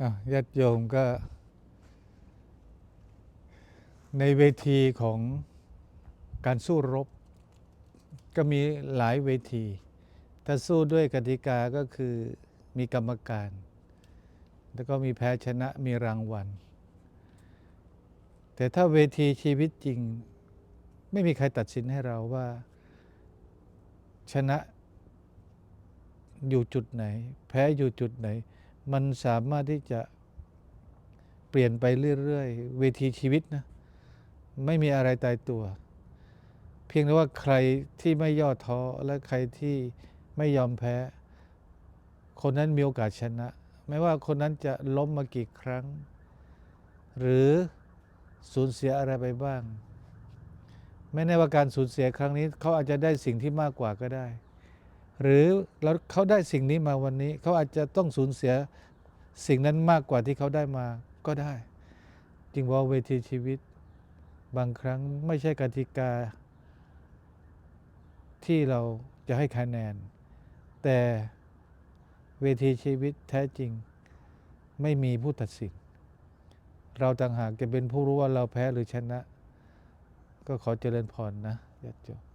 อะญาติโยมก็ ในเวทีของการสู้รบ ก็มีหลายเวที ถ้าสู้ด้วยกติกาก็คือมีกรรมการ แล้วก็มีแพ้ชนะมีรางวัล แต่ถ้าเวทีชีวิตจริง ไม่มีใครตัดสินให้เราว่า ชนะอยู่จุดไหน แพ้อยู่จุดไหน มันสามารถที่จะเปลี่ยนไปเรื่อยๆ เวทีชีวิตนะไม่มีอะไรตายตัว เพียงแต่ว่าใครที่ไม่ย่อท้อและใครที่ไม่ยอมแพ้ คนนั้นมีโอกาสชนะ ไม่ว่าคนนั้นจะล้มมากี่ครั้ง หรือสูญเสียอะไรไปบ้าง ไม่แน่ว่าการสูญเสียครั้งนี้ เขาอาจจะได้สิ่งที่มากกว่าก็ได้ หรือเราเขาได้สิ่งนี้มาวันนี้ เขาอาจจะต้องสูญเสียสิ่งนั้นมากกว่าที่เขาได้มาก็ได้ จึงว่าเวทีชีวิต บางครั้งไม่ใช่กติกา ที่เราจะให้คะแนน แต่เวทีชีวิตแท้จริง ไม่มีผู้ตัดสินเราต่างหากจะเป็นผู้รู้ว่าเราแพ้หรือชนะ ก็ขอเจริญพรนะญาติโยม